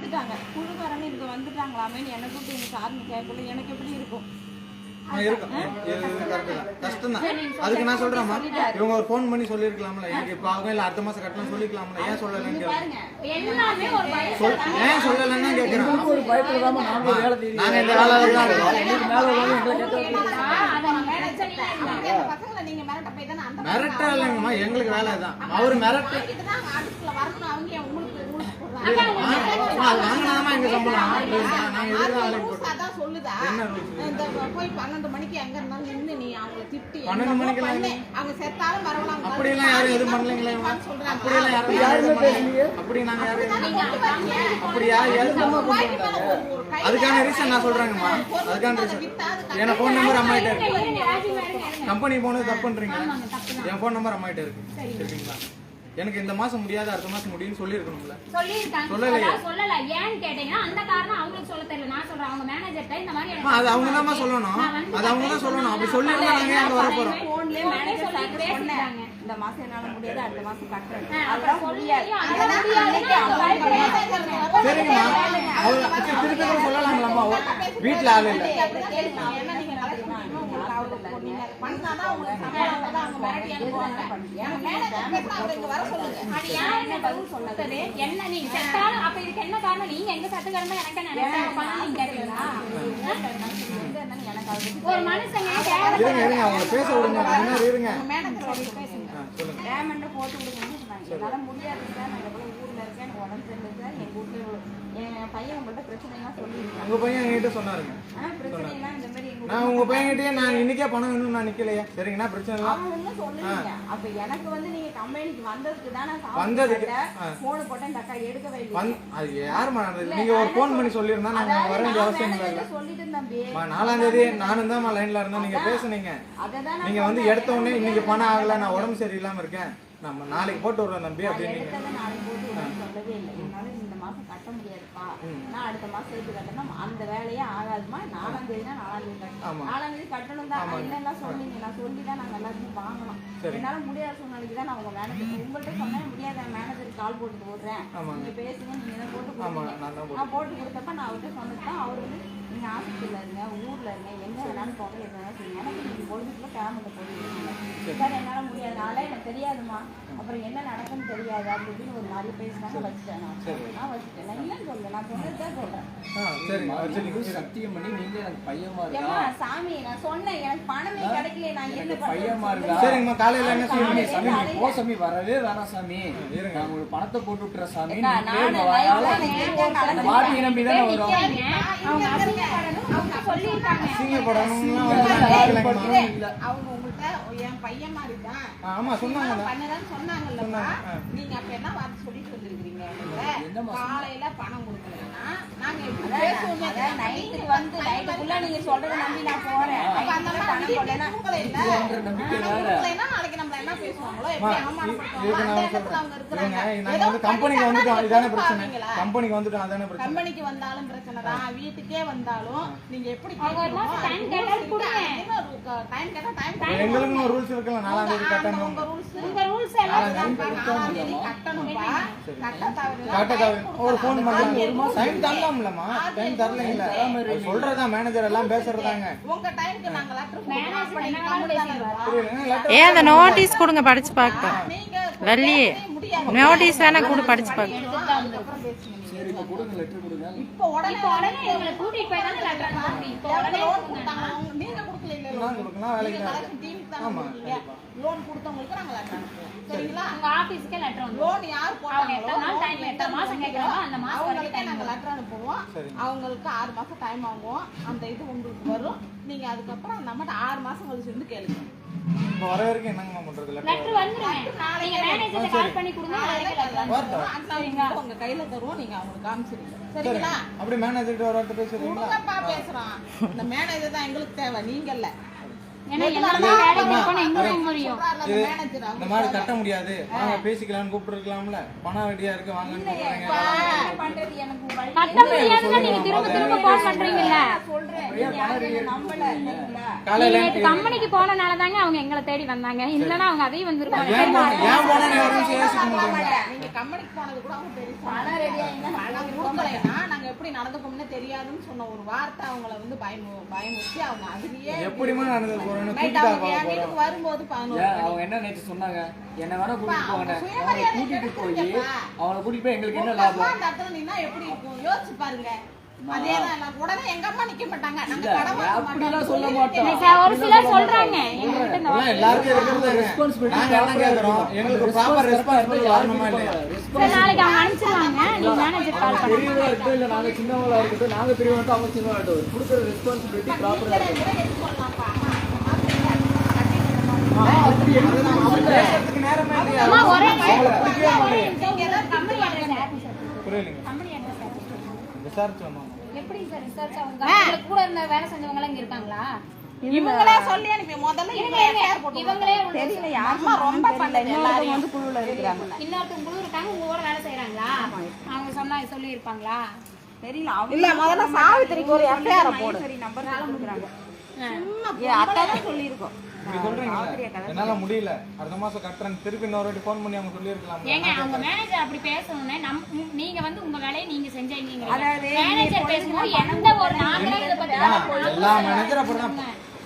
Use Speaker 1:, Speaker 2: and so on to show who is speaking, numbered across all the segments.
Speaker 1: வந்துட்டாங்க. குழுக்காரங்க இங்க வந்துட்டாங்களாமேன்னு என்ன கூப்பிட்டு எங்க சார்னு கேட்கல. எனக்கு எப்படி இருக்கும்.
Speaker 2: கஷ்டம் தான். அதுக்கு நான் சொல்றேன்மா இவங்க ஒரு ஃபோன் பண்ணி சொல்லிருக்கலாம்ல எனக்கு இப்போ அவங்க இல்ல அடுத்த மாசம் கட்டணும் சொல்லிக்கலாம்ல. ஏன் சொல்லலன்னு ஏன் சொல்லலன்னு தான் கேட்குறேன்.
Speaker 3: ஒரு பயத்துல தான் நாங்க வேலை தேடி
Speaker 2: நாங்க இந்த வேலை தான் இருக்கோம்.
Speaker 3: மேல வந்து எங்களை
Speaker 1: மிரட்டா
Speaker 2: இல்லைங்கம்மா. எங்களுக்கு வேலை தான். அவர் மிரட்டு எங்க சம்பளம்
Speaker 1: அதான் சொல்லுதா போய் பன்னெண்டு மணிக்கு எங்க இருந்தாலும் நீ அவங்கள திட்டி
Speaker 2: பன்னெண்டு.
Speaker 1: அவங்க செத்தாலும்
Speaker 2: அப்படியெல்லாம் யாரும் எதுவும் பண்ணலைங்களே
Speaker 1: சொல்றாங்க
Speaker 2: யாரும் யாருமே பேசலையே அப்படி நாங்க யாரும் எதுவும் அப்படி யார் எதுவும் அதுக்கான ரீசன் நான் சொல்றேங்கம்மா. அதுக்கான ரீசன் என் ஃபோன் நம்பர் அம்மா கிட்ட இருக்கு. கம்பெனி போனது தப்பு பண்றீங்க என் ஃபோன் நம்பர் அம்மா கிட்ட இருக்கு சரிங்களா? எனக்கு இந்த மாசம் முடியாது அடுத்த மாசம் முடியும்னு சொல்லியிருக்கணும்ல.
Speaker 4: சொல்லியிருக்காங்க.
Speaker 2: சொல்லலையே.
Speaker 4: சொல்லல. ஏன்னு கேட்டீங்கன்னா, அந்த காரணம் அவங்களுக்கு சொல்லத் தெரியல. நான் சொல்றேன், அவங்க managerட்ட இந்த மாதிரி
Speaker 2: அம்மா, அது அவங்க தான் சொல்லணும். அது அவங்க தான் சொல்லணும். அப்படி சொல்லியிருந்தா நாங்க ஏன் அங்க வர போறோம்?
Speaker 1: போன்லயே மேனேஜர்
Speaker 4: சொல்லி
Speaker 1: சார். சொன்னேன். இந்த மாசம் என்னால முடியாது அடுத்த மாசம் கட்டுறேன்.
Speaker 4: அப்புறம்
Speaker 1: முடியாது.
Speaker 4: சொல்லி.
Speaker 2: சரிங்கம்மா. அவர் திருப்பி சொல்லலாம்லம்மா வீட்டுல ஆள் இல்ல.
Speaker 1: என்ன நீங்க
Speaker 4: செத்தாலும் அப்ப இதுக்கு என்ன காரணம்? நீங்க எங்க சத்துக்காரமா எனக்கு
Speaker 1: அது
Speaker 4: ஒரு மனுஷங்க
Speaker 2: இருங்க இருங்க அவங்க பேச விடுங்க. இருங்க.
Speaker 1: பேசுங்க. போட்டு என்னால முடியாது சார். நான் எவ்வளவு ஊர்ல இருக்கேன். எனக்கு உடம்பு சரியில்லை சார் எங்க வீட்டுல இவ்வளவு- என் பையன் உங்கள்ட்ட பிரச்சனை எல்லாம் சொல்லியிருக்காங்க
Speaker 2: உங்க பையன் என்கிட்ட சொன்னாருங்க.
Speaker 1: ஆ, பிரச்சனை எல்லாம் இந்த மாதிரி எங்க
Speaker 2: நான் உங்க பையன்கிட்டயே நான் இன்னைக்கே பணம் வேணும்னு நான் நிக்கலையே. சரிங்கண்ணா பிரச்சனை இல்லை.
Speaker 1: அவங்க ஒண்ணும் சொல்லலைங்க. அப்ப எனக்கு வந்து நீங்க கம்பெனிக்கு வந்ததுக்கு தான் நான்
Speaker 2: வந்ததுக்கு,
Speaker 1: phone போட்டேன், இந்த அக்கா எடுக்கவே இல்லை.
Speaker 2: அது நீங்க ஒரு ஃபோன் பண்ணி சொல்லியிருந்தா நாங்க வர வேண்டிய அவசியம் இல்லை
Speaker 1: manager சொல்லிட்டு இருந்தேன் தம்பி.
Speaker 2: மா, நாலாம் தேதி நானும் தான் லைன்ல இருந்தேன். நீங்க பேசுனீங்க. நீங்க வந்து எடுத்த உடனே இன்னைக்கு பணம் ஆகல நான் உடம்பு சரியில்லாம இருக்கேன். நம்ம நாளைக்கு போட்டு விடுறோம் தம்பி அப்படின்னு
Speaker 1: நான் அடுத்த மாசம் சேர்த்து கட்டணும். அந்த வேலையே ஆகாதும்மா. நாலாம் தேதினா நாலாம் தேதி கட்டணும். நாலாம் தேதி கட்டணும் தான். இல்லைன்னா சொன்னீங்க. நான் சொல்லிதான் நாங்க எல்லாத்தையும் வாங்கணும். என்னால முடியாத சூழ்நிலைக்கு தான் நான் உங்க manager- உங்கள்ட்ட சொன்னேன், முடியாது, நான் manager க்கு call போட்டு.
Speaker 2: ஆமாங்க.
Speaker 1: நீங்க பேசுங்க, நீங்க தான் போட்டு.
Speaker 2: நான் தான் போட்டு
Speaker 1: நான் போட்டு கொடுத்தப்ப நான் அவர்கிட்ட சொன்னதுதான் அவர் வந்து நீங்க ஆஸ்பத்திரியில இருங்க ஊர்ல இருங்க எங்க வேணாலும் போக எது வேணாலும் செய்யுங்க. எனக்கு இன்னைக்கு பொழுதுக்குள்ள பேமெண்ட் போடுவீங்க சார். என்னால முடியாது நாளே எனக்கு தெரியாதுமா அப்புறம் என்ன நடக்கும்னு தெரியாது. அப்படி இப்படின்னு ஒரு மாதிரி பேசினாங்க வச்சுட்டேன் நான். நான் வச்சுட்டேன். நான் இல்லைன்னு சொல்ல நான்
Speaker 2: ஆ சரிங்க வச்சுருங்க
Speaker 3: சத்தியம் பண்ணி நீங்க எனக்கு பையமா
Speaker 1: ஏம்மா சாமி நான் சொன்னேன். எனக்கு பணமே கிடைக்கல நான் என்ன
Speaker 3: பையமா
Speaker 1: பண்றது
Speaker 3: இருக்கா?
Speaker 2: சரிங்கம்மா காலையில என்ன
Speaker 3: சாமி சாமி போ சாமி. வரவே வேணாம் சாமி.
Speaker 2: இருங்க.
Speaker 3: நான் உங்களுக்கு பணத்தை போட்டு விட்டுறேன் சாமி. மாட்டி நம்பி தானே வரும்.
Speaker 4: அவங்க அசிங்கப்படணும் அவங்க சொல்லியிருக்காங்க
Speaker 1: அவங்க உங்கள்ட்ட என் பையன் மாதிரி தான்
Speaker 2: ஆ, ஆமா சொன்னாங்க
Speaker 1: பண்ணதான் சொன்னாங்கல்லப்பா
Speaker 2: சொன்னாங்க, ஆ.
Speaker 1: நீங்க அப்ப என்ன வார்த்தை சொல்லிட்டு வந்திருக்கீங்க காலையில பணம் கொடுக்கலன்னா நாங்க எப்படி பேசுவோமே நைட்டுக்கு வந்து நைட்டுக்குள்ள நீங்க சொல்றத நம்பி நான் போறேன். அப்ப அந்த மாதிரி பணம் போடலன்னா
Speaker 3: இதுன்ற நம்பிக்கை வேற
Speaker 1: நாளைக்கு என்ன பேசுவாங்களோ எப்படி
Speaker 2: நாங்க வந்து கம்பெனிக்கு வந்துட்டோம் இதானே பிரச்சனை? கம்பெனிக்கு வந்துட்டோம் அதானே பிரச்சனை?
Speaker 1: கம்பெனிக்கு வந்தாலும் பிரச்சனை தான். வீட்டுக்கே வந்தாலும் நீங்க எப்படி
Speaker 4: கொடுங்க.
Speaker 1: டைம் கேட்டா டைம்
Speaker 2: ஒரு ரூல்ஸ் இருக்குல்ல நாலாம் தேதி கட்டணும்.
Speaker 1: உங்க ரூல்ஸ்
Speaker 4: உங்க எல்லாம்
Speaker 2: தவிர ஒரு ஃபோன் பண்ணி டைம் தரலாம்லம்மா. டைம் சொல்றதா மேனேஜர் எல்லாம் பேசுறதாங்க.
Speaker 1: உங்க டைம்க்கு நாங்க லெட்டர்
Speaker 5: ஏன் அந்த நோட்டீஸ் கொடுங்க படிச்சு
Speaker 1: நீங்க
Speaker 5: வள்ளி நோட்டீஸ் வேணா கூட படிச்சு பார்க்க
Speaker 1: லோன் கொடுத்தவங்களுக்கு நாங்க லெட்டர் அனுப்புவோம். சரிங்களா?
Speaker 4: உங்க ஆபீஸ்க்கே லெட்டர் வந்து
Speaker 1: லோன் யார்
Speaker 4: அவங்க
Speaker 1: போட்டாங்களோ
Speaker 4: எத்தனை நாள் டைம் எத்தனை மாசம் கேட்கறாங்களோ அந்த மாசம் வரைக்கும்
Speaker 1: நாங்க லெட்டர் அனுப்புவோம். அவங்களுக்கு ஆறு மாசம் டைம் ஆகும். அந்த இது உங்களுக்கு வரும். நீங்க அதுக்கப்புறம் நம்மகிட்ட ஆறு மாசம் கழிச்சு வந்து கேளுங்க.
Speaker 2: இப்போ வர வரைக்கும் என்னங்கம்மா பண்றது?
Speaker 4: லெட்டர் வந்துருங்க. நீங்க மேனேஜர் கால் பண்ணி கொடுங்க நாளைக்கு letter
Speaker 2: வரட்டும்.
Speaker 1: சரிங்க உங்க கையில தருவோம் நீங்க அவங்களுக்கு காமிச்சிருங்க. சரிங்களா?
Speaker 2: அப்படி மேனேஜர்கிட்ட ஒரு வார்த்தை பேசுறீங்களா
Speaker 1: இந்த மேனேஜர் தான் எங்களுக்கு தேவை நீங்க இல்ல
Speaker 2: இந்த மாதிரி கட்ட முடியாது. வாங்க பேசிக்கலாம்னு கூப்பிட்டுருக்கலாம்ல. பணம் ரெடியா இருக்கு வாங்கன்னு
Speaker 4: நீங்க
Speaker 1: நீங்க
Speaker 4: கம்பெனிக்கு போனனால தாங்க அவங்க எங்களை தேடி வந்தாங்க. இல்லன்னா அவங்க அதையும் வந்திருப்பாங்க.
Speaker 1: நீங்க கம்பெனிக்கு போனது கூட அவங்க பெரிய பணம் ரெடியா பணம் கொடுக்கலைன்னா
Speaker 6: எப்படி நடந்துக்கணும்னு தெரியாதுன்னு சொன்ன ஒரு வார்த்தை அவங்கள வந்து பயமு பயமுறுத்தி அவங்க அதுலயே
Speaker 2: எப்படிமா நடந்து போறேன்னு
Speaker 6: அவங்க வீட்டுக்கு வரும்போது
Speaker 3: என்ன நேற்று சொன்னாங்க? என்ன வேணா கூட்டிட்டு போங்க
Speaker 6: அவங்க
Speaker 3: கூட்டிட்டு போய். அவங்களை கூட்டிட்டு போய் எங்களுக்கு என்ன லாபம்?
Speaker 6: அந்த இடத்துல நின்னா எப்படி இருக்கும்? யோசிச்சு பாருங்க. அதேதான் நான் உடனே எங்க அம்மா நிக்க மாட்டாங்க. நாங்க
Speaker 4: ஒரு சிலர் சொல்றாங்க.
Speaker 2: எங்களுக்கு ப்ராப்பர் ரெஸ்பான்சிபிலிட்டி வரணுமா இல்லையா
Speaker 4: நாளைக்கு அவங்க அனுப்பிச்சிருவாங்க. மேனேஜர் கால் பண்ணுங்க.
Speaker 3: இருக்கட்டும் இல்ல சின்னவங்களா இருக்கட்டும் நாங்க பெரியவங்க அவங்க இருக்கட்டும். கொடுக்குற ரெஸ்பான்சிபிலிட்டி ப்ராப்பரா இருக்கணும்.
Speaker 4: எப்படி சார் ரிசர்ச் அவங்க கூட இருந்த வேலை செஞ்சவங்க எல்லாம் இங்க இருக்காங்களா
Speaker 6: இவங்களே சொல்லி அனுப்பி முதல்ல இவங்க
Speaker 4: இவங்களே
Speaker 1: தெரியல
Speaker 6: ரொம்ப பண்ணல
Speaker 1: வந்து குழுவுல இருக்காங்க
Speaker 4: இன்னொருத்தவங்க குழு இருக்காங்க உங்க கூட வேலை செய்யறாங்களா அவங்க சொன்னா சொல்லி இருப்பாங்களா
Speaker 1: தெரியல
Speaker 6: இல்ல, முதல்ல சாவித்திரிக்கு ஒரு எஃப்ஐஆர் போடு.
Speaker 1: சரி நம்பர் கொடுக்குறாங்க
Speaker 6: சும்மா
Speaker 1: ஏ அக்கா தான் சொல்லியிருக்கோம்.
Speaker 2: இப்படி சொல்றீங்களா. என்னால முடியல. அடுத்த மாசம் கட்டுறேன் திருப்பி இன்னொரு வாட்டி ஃபோன் பண்ணி அவங்க சொல்லியிருக்கலாம்
Speaker 4: ஏங்க அவங்க மேனேஜர் அப்படி பேசணும்னே நம் நீங்க வந்து உங்க வேலையை நீங்க செஞ்சீங்க
Speaker 1: அதாவது
Speaker 4: மேனேஜர் பேசும்போது எந்த ஒரு நாங்களே இதை பத்தி
Speaker 2: எல்லா மேனேஜர் அப்படிதான்.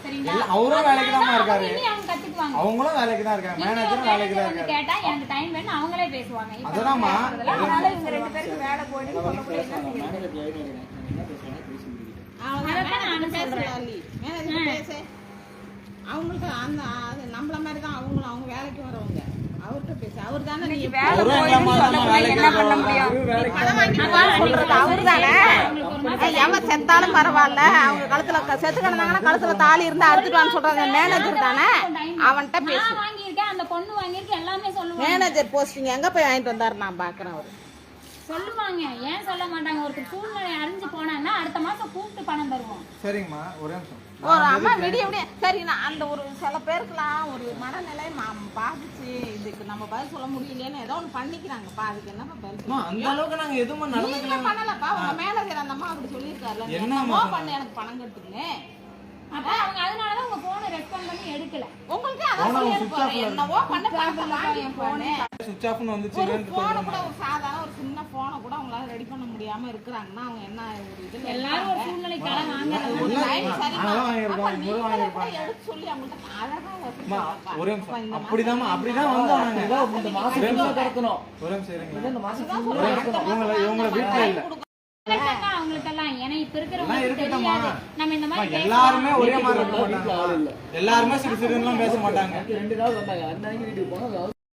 Speaker 4: சரிங்களா?
Speaker 2: அவரும் வேலைக்கு தான் இருக்காரு.
Speaker 4: இனி அவங்க கத்துக்குவாங்க.
Speaker 2: அவங்களும் வேலைக்கு தான் இருக்காங்க. மேனேஜரும் வேலைக்கு தான்
Speaker 4: வந்து
Speaker 2: இருக்காரு.
Speaker 4: கேட்டா எனக்கு டைம் வேணும் அவங்களே பேசுவாங்க.
Speaker 1: அதனால இவங்க ரெண்டு பேருக்கு வேலை போயிட்டு சொல்ல முடியாது.
Speaker 6: அவங்களுக்கு அந்த அது நம்மள மாதிரி தான் அவங்களும் அவங்க வேலைக்கு வரவங்க. அவர்கிட்ட பேசு. அவர் தானே நீ
Speaker 1: வேலை
Speaker 2: அவரும்
Speaker 1: போயிட்டு
Speaker 2: எங்களை மாதிரி
Speaker 1: சொல்ல
Speaker 2: தான்
Speaker 1: முடியாது
Speaker 2: வேலைக்கு
Speaker 1: என்ன பண்ண முடியும்?
Speaker 6: அவரு தானே எவன் செத்தாலும் பரவாயில்ல. அவங்க கழுத்துல செத்து கிடந்தாங்கன்னா கழுத்துல தாலி இருந்தா அறுத்துட்டு சொல்றாங்க. மேனேஜர் தானே? அவன்கிட்ட பேசு.
Speaker 4: நான் வாங்கியிருக்கேன். அந்த பொண்ணு வாங்கியிருக்கு. எல்லாமே சொல்லுவாங்க.
Speaker 6: மேனேஜர் போஸ்டிங் எங்க போய் வாங்கிட்டு வந்தாரு நான் பாக்குறேன் அவரு.
Speaker 4: சொல்லுவாங்க. ஏன் சொல்ல மாட்டாங்க? ஒருத்தர் சூழ்நிலை அறிஞ்சு போனாங்கன்னா அடுத்த மாசம் கூப்பிட்டு பணம் தருவோம்.
Speaker 2: சரிங்கம்மா ஒரே நிமிஷம்.
Speaker 6: ஒரு அம்மா விடிய விடிய. சரி நான் அந்த ஒரு சில பேருக்குலாம் ஒரு மனநிலை மா- பாதிச்சு. இதுக்கு நம்ம பதில் சொல்ல முடியலையேன்னு ஏதோ ஒன்று பண்ணிக்கிறாங்கப்பா அதுக்கு என்னப்பா பதில்
Speaker 2: அந்த அளவுக்கு நாங்க எதுவுமே நடந்துக்கல.
Speaker 6: பண்ணலப்பா? உங்க மேனேஜர் அந்த அம்மா அப்படி சொல்லியிருக்காருல்ல
Speaker 2: என்னம்மா
Speaker 6: என்னமோ? பண்ணு? எனக்கு பணம் கட்டுன்னு
Speaker 4: அப்ப அவங்க அதனாலதான் உங்க போனை ரெஸ்பாண்ட் பண்ணி எடுக்கல.
Speaker 6: உங்களுக்கு அதான் என்னவோ பண்ண பணத்தை வாங்கிட்டு போனே
Speaker 2: சுவிச் ஆஃப்னு வந்துச்சு
Speaker 6: ஒரு போனை கூட ஒரு சாதாரண ஒரு சின்ன போனை கூட அவங்களால ரெடி பண்ண முடியாம இருக்கிறாங்கன்னா அவங்க என்ன ஒரு இதுல
Speaker 4: எல்லாரும் ஒரு சூழ்நிலைக்காக வாங்குறது.
Speaker 6: ஒரு
Speaker 2: வாங்கியிருப்பாங்க.
Speaker 6: எடுத்து சொல்லி அவங்கள்ட்ட அழகா ஒரு
Speaker 2: நிமிஷம். அப்படிதான் வந்தோம் நாங்க
Speaker 3: இதான் இந்த மாசம் ஃபுல்லா கடத்தணும்
Speaker 2: ஒரே நிமிஷம்.
Speaker 3: இந்த மாசம்
Speaker 2: இவங்கள வீட்டுல இல்ல.
Speaker 4: ஏன்னா இப்ப. தெரியாது. நம்ம இந்த மாதிரி
Speaker 2: எல்லாருமே ஒரே மாதிரி இருக்க மாட்டாங்க. எல்லாருமே சிறு சிறுலாம் பேச மாட்டாங்க.
Speaker 3: ரெண்டு நாள் வந்தாங்க. அன்னைக்கு வீட்டுக்கு போனோம்